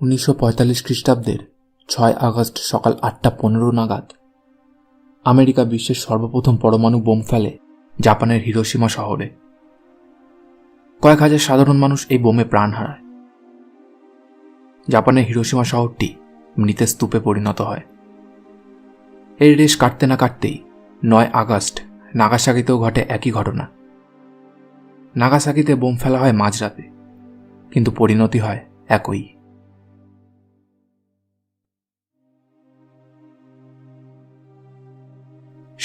উনিশশো পঁয়তাল্লিশ খ্রিস্টাব্দের ছয় আগস্ট সকাল আটটা পনেরো নাগাদ, আমেরিকা বিশ্বের সর্বপ্রথম পরমাণু বোম ফেলে জাপানের হিরোসীমা শহরে। কয়েক হাজার সাধারণ মানুষ এই বোমে প্রাণ হারায়। জাপানের হিরোসীমা শহরটি মৃতের স্তূপে পরিণত হয়। এর রেশ কাটতে না কাটতেই নয় আগস্ট নাগাসাকিতেও ঘটে একই ঘটনা। নাগাসাকিতে বোম ফেলা হয় মাঝরাতে, কিন্তু পরিণতি হয় একই।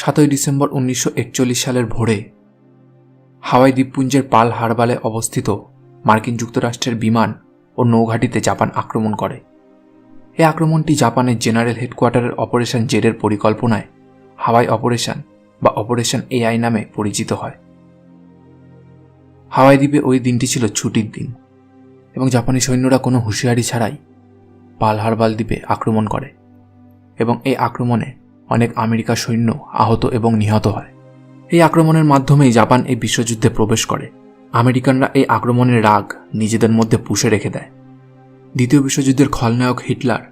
সাতই ডিসেম্বর উনিশশো একচল্লিশ সালের ভোরে হাওয়াই দ্বীপপুঞ্জের পাল হারবালে অবস্থিত মার্কিন যুক্তরাষ্ট্রের বিমান ও নৌঘাটিতে জাপান আক্রমণ করে। এই আক্রমণটি জাপানের জেনারেল হেডকোয়ার্টারের অপারেশন জেডের পরিকল্পনায় হাওয়াই অপারেশন বা অপারেশন এআই নামে পরিচিত হয়। হাওয়াই দ্বীপে ওই দিনটি ছিল ছুটির দিন এবং জাপানি সৈন্যরা কোনো হুঁশিয়ারি ছাড়াই পাল হারবাল দ্বীপে আক্রমণ করে এবং এই আক্রমণে অনেক আমেরিকা সৈন্য আহত এবং নিহত হয়। এই আক্রমণের মাধ্যমেই জাপান এই বিশ্বযুদ্ধে প্রবেশ করে। আমেরিকানরা এই আক্রমণের রাগ নিজেদের মধ্যে পুষে রেখে দেয়। দ্বিতীয় বিশ্বযুদ্ধের খলনায়ক হিটলার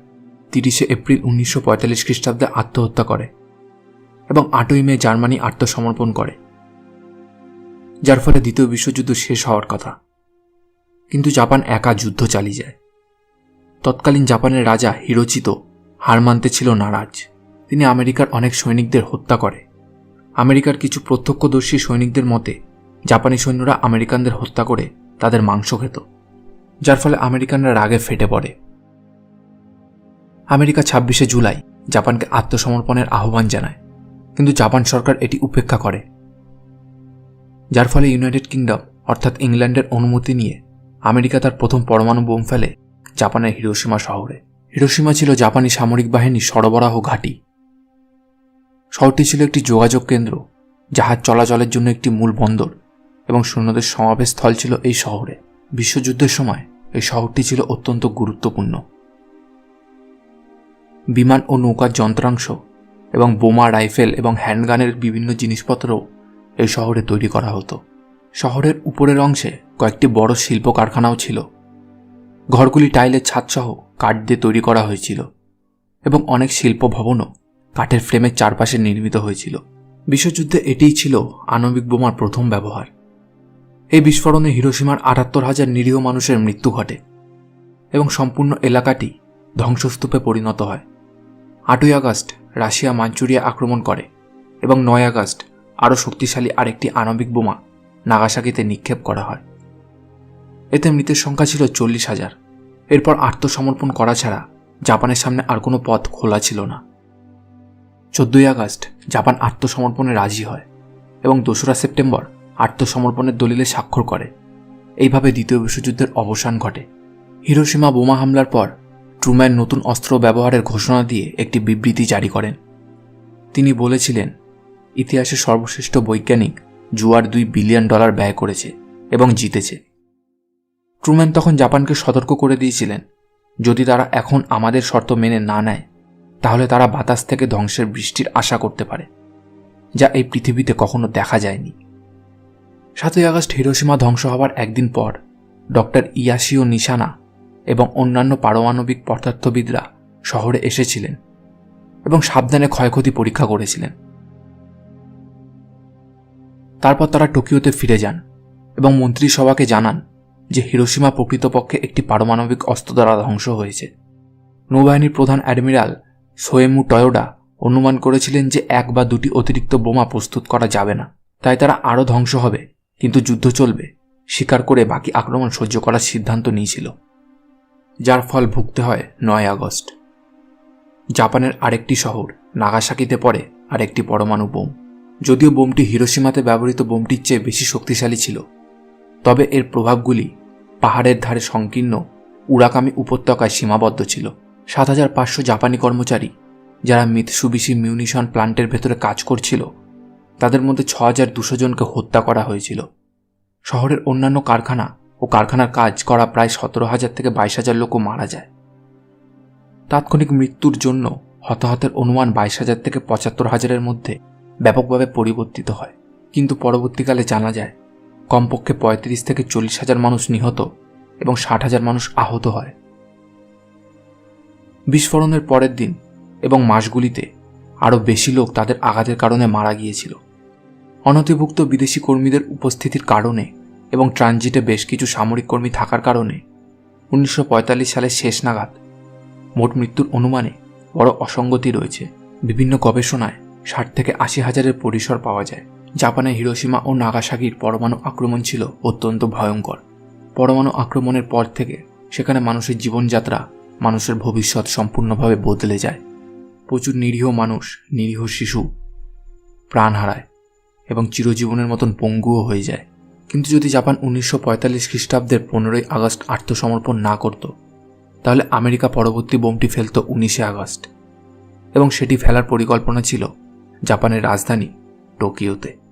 তিরিশে এপ্রিল উনিশশো পঁয়তাল্লিশ খ্রিস্টাব্দে আত্মহত্যা করে এবং আটই মে জার্মানি আত্মসমর্পণ করে, যার ফলে দ্বিতীয় বিশ্বযুদ্ধ শেষ হওয়ার কথা। কিন্তু জাপান একা যুদ্ধ চালিয়ে যায়। তৎকালীন জাপানের রাজা হিরোচিত হার মানতে ছিল নারাজ। তিনি আমেরিকার অনেক সৈনিকদের হত্যা করে। আমেরিকার কিছু প্রত্যক্ষদর্শী সৈনিকদের মতে, জাপানি সৈন্যরা আমেরিকানদের হত্যা করে তাদের মাংস খেত, যার ফলে আমেরিকানরা রাগে ফেটে পড়ে। আমেরিকা ছাব্বিশে জুলাই জাপানকে আত্মসমর্পণের আহ্বান জানায়, কিন্তু জাপান সরকার এটি উপেক্ষা করে। যার ফলে ইউনাইটেড কিংডম, অর্থাৎ ইংল্যান্ডের অনুমতি নিয়ে আমেরিকা তার প্রথম পরমাণু বোম ফেলে জাপানের হিরোসীমা শহরে। হিরোসীমা ছিল জাপানি সামরিক বাহিনী সরবরাহ ঘাঁটি। শহরটি ছিল একটি যোগাযোগ কেন্দ্র জাহাজ চলাচলের জন্য একটি মূল বন্দর এবং সৈন্যদের সমাবেশ স্থল ছিল এই শহরে। বিশ্বযুদ্ধের সময় এই শহরটি ছিল অত্যন্ত গুরুত্বপূর্ণ। বিমান ও নৌকার যন্ত্রাংশ এবং বোমা, রাইফেল এবং হ্যান্ডগানের বিভিন্ন জিনিসপত্রও এই শহরে তৈরি করা হতো। শহরের উপরের অংশে কয়েকটি বড় শিল্প কারখানাও ছিল। ঘরগুলি টাইলের ছাদসহ কাঠ দিয়ে তৈরি করা হয়েছিল এবং অনেক শিল্প ভবনও কাঠের ফ্রেমের চারপাশে নির্মিত হয়েছিল। বিশ্বযুদ্ধে এটিই ছিল আণবিক বোমার প্রথম ব্যবহার। এই বিস্ফোরণে হিরোসীমার আটাত্তর হাজার নিরীহ মানুষের মৃত্যু ঘটে এবং সম্পূর্ণ এলাকাটি ধ্বংসস্তূপে পরিণত হয়। আটই আগস্ট রাশিয়া মাঞ্চুরিয়া আক্রমণ করে এবং নয় আগস্ট আরও শক্তিশালী আরেকটি আণবিক বোমা নাগাসাকিতে নিক্ষেপ করা হয়। এতে মৃতের সংখ্যা ছিল চল্লিশ হাজার। এরপর আত্মসমর্পণ করা ছাড়া জাপানের সামনে আর কোনো পথ খোলা ছিল না। চোদ্দই আগস্ট জাপান আত্মসমর্পণে রাজি হয় এবং দোসরা সেপ্টেম্বর আত্মসমর্পণের দলিলে স্বাক্ষর করে। এইভাবে দ্বিতীয় বিশ্বযুদ্ধের অবসান ঘটে। হিরোসীমা বোমা হামলার পর ট্রুম্যান নতুন অস্ত্র ব্যবহারের ঘোষণা দিয়ে একটি বিবৃতি জারি করেন। তিনি বলেছিলেন ইতিহাসের সর্বশ্রেষ্ঠ বৈজ্ঞানিক জুয়ার দুই বিলিয়ন ডলার ব্যয় করেছে এবং জিতেছে। ট্রুম্যান তখন জাপানকে সতর্ক করে দিয়েছিলেন, যদি তারা এখন আমাদের শর্ত মেনে না নেয় তাহলে তারা বাতাস থেকে ধ্বংসের বৃষ্টির আশা করতে পারে, যা এই পৃথিবীতে কখনো দেখা যায়নি। সাতই আগস্ট হিরোসীমা ধ্বংস হওয়ার একদিন পর, ডক্টর ইয়াসিও নিশানা এবং অন্যান্য পারমাণবিক পদার্থবিদরা শহরে এসেছিলেন এবং সাবধানে ক্ষয়ক্ষতি পরীক্ষা করেছিলেন। তারপর তারা টোকিওতে ফিরে যান এবং মন্ত্রিসভাকে জানান যে হিরোসীমা প্রকৃতপক্ষে একটি পারমাণবিক অস্ত্র দ্বারা ধ্বংস হয়েছে। নৌবাহিনীর প্রধান অ্যাডমিরাল সোয়েমু টয়োডা অনুমান করেছিলেন যে এক বা দুটি অতিরিক্ত বোমা প্রস্তুত করা যাবে না। তাই তারা আরও ধ্বংস হবে, কিন্তু যুদ্ধ চলবে স্বীকার করে বাকি আক্রমণ সহ্য করার সিদ্ধান্ত নিয়েছিল, যার ফল ভুগতে হয় নয় আগস্ট। জাপানের আরেকটি শহর, নাগাসাকিতে পড়ে আরেকটি পরমাণু বোম। যদিও বোমটি হিরোসীমাতে ব্যবহৃত বোমটির চেয়ে বেশি শক্তিশালী ছিল, তবে এর প্রভাবগুলি পাহাড়ের ধারে সংকীর্ণ, উড়াকামি উপত্যকায় সীমাবদ্ধ ছিল। সাত হাজার পাঁচশো জাপানি কর্মচারী যারা মিতসুবিশি মিউনিশন প্লান্টের ভেতরে কাজ করছিল, তাদের মধ্যে ছ হাজার দুশো জনকে হত্যা করা হয়েছিল। শহরের অন্যান্য কারখানা ও কারখানার কাজ করা প্রায় সতেরো হাজার থেকে বাইশ হাজার লোকও মারা যায়। তাৎক্ষণিক মৃত্যুর জন্য হতাহতের অনুমান বাইশ হাজার থেকে পঁচাত্তর হাজারের মধ্যে ব্যাপকভাবে পরিবর্তিত হয়। কিন্তু পরবর্তীকালে জানা যায়, কমপক্ষে পঁয়ত্রিশ থেকে চল্লিশ হাজার মানুষ নিহত এবং ষাট হাজার মানুষ আহত হয়। বিস্ফোরণের পরের দিন এবং মাসগুলিতে আরও বেশি লোক তাদের আঘাতের কারণে মারা গিয়েছিল। অনথিভুক্ত বিদেশি কর্মীদের উপস্থিতির কারণে এবং ট্রানজিটে বেশ কিছু সামরিক কর্মী থাকার কারণে উনিশশো পঁয়তাল্লিশ সালের শেষ নাগাদ মোট মৃত্যুর অনুমানে বড় অসঙ্গতি রয়েছে। বিভিন্ন গবেষণায় ষাট থেকে আশি হাজারের পরিসর পাওয়া যায়। জাপানের হিরোসীমা ও নাগাসাকির পরমাণু আক্রমণ ছিল অত্যন্ত ভয়ঙ্কর। পরমাণু আক্রমণের পর থেকে সেখানে মানুষের জীবনযাত্রা মানুষের ভবিষ্যৎ সম্পূর্ণভাবে বদলে যায়। প্রচুর নিরীহ মানুষ, নিরীহ শিশু প্রাণ হারায় এবং চিরজীবনের মতন পঙ্গুও হয়ে যায়। কিন্তু যদি জাপান উনিশশো পঁয়তাল্লিশ খ্রিস্টাব্দের পনেরোই আগস্ট আত্মসমর্পণ না করত, তাহলে আমেরিকা পরবর্তী বোমটি ফেলত উনিশে আগস্ট। এবং সেটি ফেলার পরিকল্পনা ছিল জাপানের রাজধানী টোকিওতে।